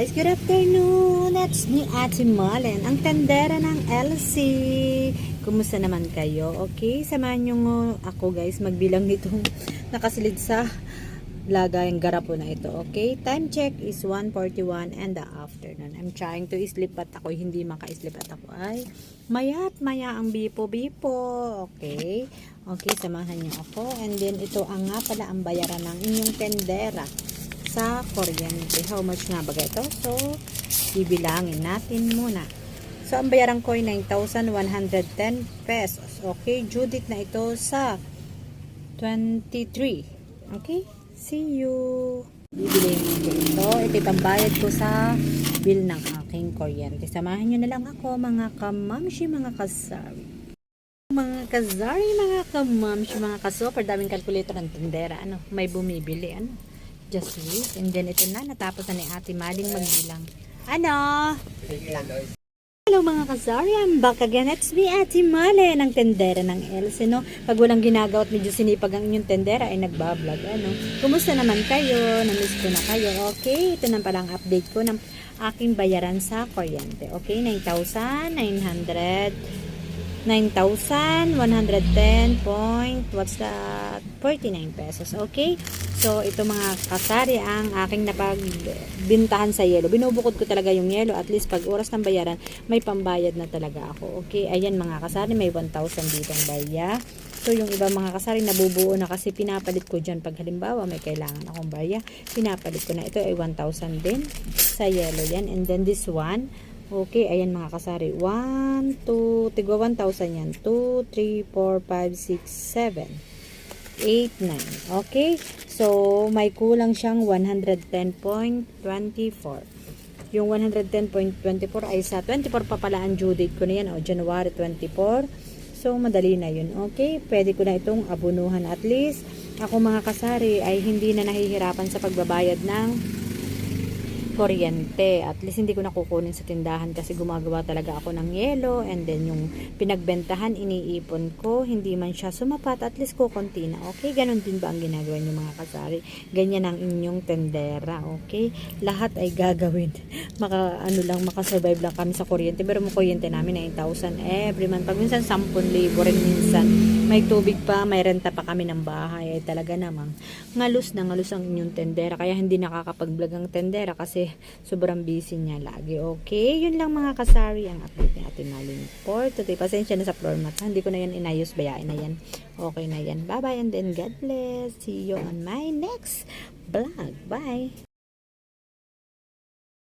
guys, good afternoon! It's ni Ate Malen, ang tendera ng LC. Kumusta naman kayo? Okay, samahan nyo ngo ako guys magbilang nitong nakasilid sa lagayang garapo na ito. Okay, time check is 1.41 and the afternoon. I'm trying to sleep at ako hindi maka-sleep at ako ay mayat maya ang bipo-bipo. Okay, okay, samahan nyo ako. And then ito ang nga pala ang bayaran ng inyong tendera sa kuryente. How much nga ba ito? So, bibilangin natin muna. So, ang bayaran ko ay 9,110 pesos. Okay, date na ito sa 23. Okay, see you. Bibili ko ito. Ito yung pambayad ko sa bill ng aking kuryente. Samahan nyo na lang ako mga kamamshi, mga kasari. Mga kazari, mga kamamshi, mga kasoper, daming calculator ng tindera. Ano, may bumibili. Ano, just wait. And then ito na, natapos na ni Ate Maling magbilang. Ano? Hello mga kasari, I'm back again. It's me, Ate Male, ng tendera ng LC, no? Pag walang ginagawa at medyo sinipag ang inyong tendera, ay nagbablog, ano? Kumusta naman kayo? Namiss ko na kayo, okay? Ito na pala update ko ng aking bayaran sa kuryente, okay? 9,900 9,110 point what's that 49 pesos okay so ito mga kasari ang aking napagbintahan sa yelo. Binubukod ko talaga yung yelo. At least pag oras ng bayaran may pambayad na talaga ako. Okay? Ayan mga kasari may 1,000 ditong baya. So yung iba mga kasari nabubuo na kasi pinapalit ko dyan. Pag halimbawa may kailangan akong baya pinapalit ko na. Ito ay 1,000 din sa yelo yan. And then this one Okay, ayan mga kasari. 1, 2, tigwa 1,000 yan. 2, 3, 4, 5, 6, 7, 8, 9. Okay? So, may kulang siyang 110.24. Yung 110.24 ay sa 24 pa pala ang due date ko na yan. O, January 24. So, madali na yun. Okay? Pwede ko na itong abunuhan at least. Ako mga kasari ay hindi na nahihirapan sa pagbabayad ng kuryente. At least hindi ko nakukunin sa tindahan kasi gumagawa talaga ako ng yelo and then yung pinagbentahan iniipon ko, hindi man siya sumapat, at least kukunti na. Okay, ganun din ba ang ginagawa niyo mga kasari? Ganyan ang inyong tendera, okay? Lahat ay gagawin. Maka, ano lang, makasurvive lang kami sa kuryente. Pero mo kuryente namin 9,000 every month. Pag minsan 10,000 rin minsan. May tubig pa, may renta pa kami ng bahay. Ay talaga namang ngalus na ngalus ang inyong tendera. Kaya hindi nakakapag-vlog ang tendera sobrang busy niya lagi. Okay, yun lang mga kasari ang update ni Ate Malin for today. Pasensya na sa floor mat. Hindi ko na yan inayos, bayain na yan. Okay na yan. Bye-bye and then God bless. See you on my next vlog. Bye!